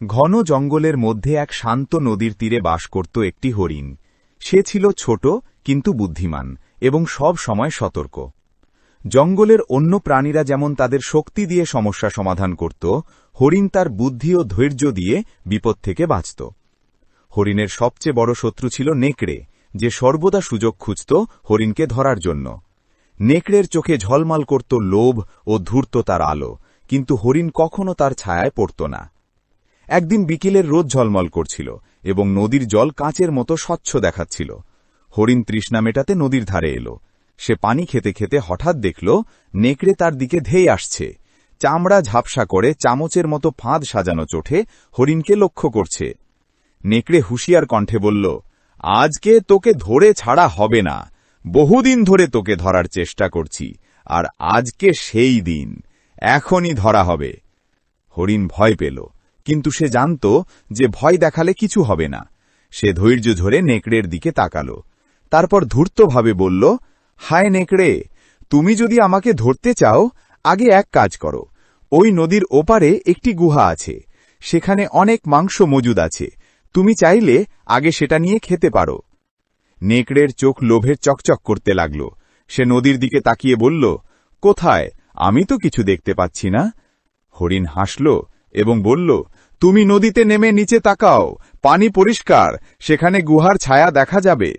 ঘন জঙ্গলের মধ্যে এক শান্ত নদীর তীরে বাস করত একটি হরিণ। সে ছিল ছোট, কিন্তু বুদ্ধিমান এবং সব সময় সতর্ক। জঙ্গলের অন্য প্রাণীরা যেমন তাদের শক্তি দিয়ে সমস্যা সমাধান করত, হরিণ তার বুদ্ধি ও ধৈর্য দিয়ে বিপদ থেকে বাঁচত। হরিণের সবচেয়ে বড় শত্রু ছিল নেকড়ে, যে সর্বদা সুযোগ খুঁজত হরিণকে ধরার জন্য। নেকড়ের চোখে ঝলমাল করত লোভ ও ধূর্ত তার আলো, কিন্তু হরিণ কখনো তার ছায়ায় পড়ত না। একদিন বিকেলের রোদ ঝলমল করছিল এবং নদীর জল কাঁচের মতো স্বচ্ছ দেখাচ্ছিল। হরিণ তৃষ্ণা মেটাতে নদীর ধারে এলো। সে পানি খেতে খেতে হঠাৎ দেখল, নেকড়ে তার দিকে ধেয়ে আসছে। চামড়া ঝাপসা করে চামচের মতো ফাঁদ সাজানো চোঠে হরিণকে লক্ষ্য করছে। নেকড়ে হুঁশিয়ার কণ্ঠে বলল, আজকে তোকে ধরে ছাড়া হবে না। বহুদিন ধরে তোকে ধরার চেষ্টা করছি, আর আজকে সেই দিন। এখনই ধরা হবে। হরিণ ভয় পেল। কিন্তু সে জানত যে ভয় দেখালে কিছু হবে না। সে ধৈর্য ধরে নেকড়ের দিকে তাকাল। তারপর ধূর্তভাবে বলল, হায় নেকড়ে, তুমি যদি আমাকে ধরতে চাও, আগে এক কাজ করো। ওই নদীর ওপারে একটি গুহা আছে। সেখানে অনেক মাংস মজুদ আছে। তুমি চাইলে আগে সেটা নিয়ে খেতে পারো নেকড়ের চোখ লোভের চকচক করতে লাগল। সে নদীর দিকে তাকিয়ে বলল, কোথায়? আমি তো কিছু দেখতে পাচ্ছি না হরিণ হাসল এবং বলল তুমি নদীতে নেমে নিচে তাকাও, পানি পরিষ্কার, সেখানে গুহার ছায়া দেখা যাবে।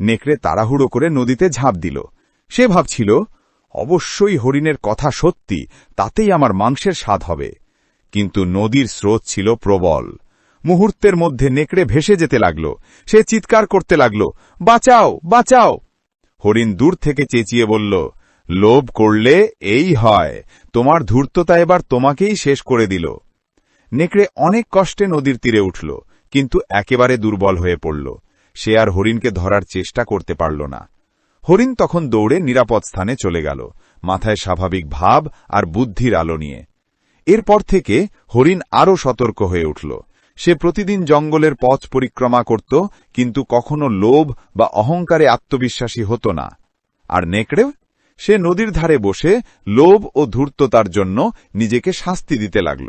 নেকড়ে তাড়াহুড়ো করে নদীতে ঝাঁপ দিল। সে ভাবছিল, অবশ্যই হরিণের কথা সত্যি, তাতেই আমার মাংসের স্বাদ হবে। কিন্তু নদীর স্রোত ছিল প্রবল। মুহূর্তের মধ্যে নেকড়ে ভেসে যেতে লাগল। সে চিৎকার করতে লাগল, বাঁচাও বাঁচাও! হরিণ দূর থেকে চেঁচিয়ে বলল, লোভ করলে এই হয়। তোমার ধূর্ততা এবার তোমাকেই শেষ করে দিল। নেকড়ে অনেক কষ্টে নদীর তীরে উঠল, কিন্তু একেবারে দুর্বল হয়ে পড়ল। সে আর হরিণকে ধরার চেষ্টা করতে পারল না। হরিণ তখন দৌড়ে নিরাপদ স্থানে চলে গেল, মাথায় স্বাভাবিক ভাব আর বুদ্ধির আলো নিয়ে। এরপর থেকে হরিণ আরও সতর্ক হয়ে উঠল। সে প্রতিদিন জঙ্গলের পথ পরিক্রমা করত, কিন্তু কখনো লোভ বা অহংকারে আত্মবিশ্বাসী হতো না। আর নেকড়েও সে নদীর ধারে বসে লোভ ও ধূর্ততার জন্য নিজেকে শাস্তি দিতে লাগল।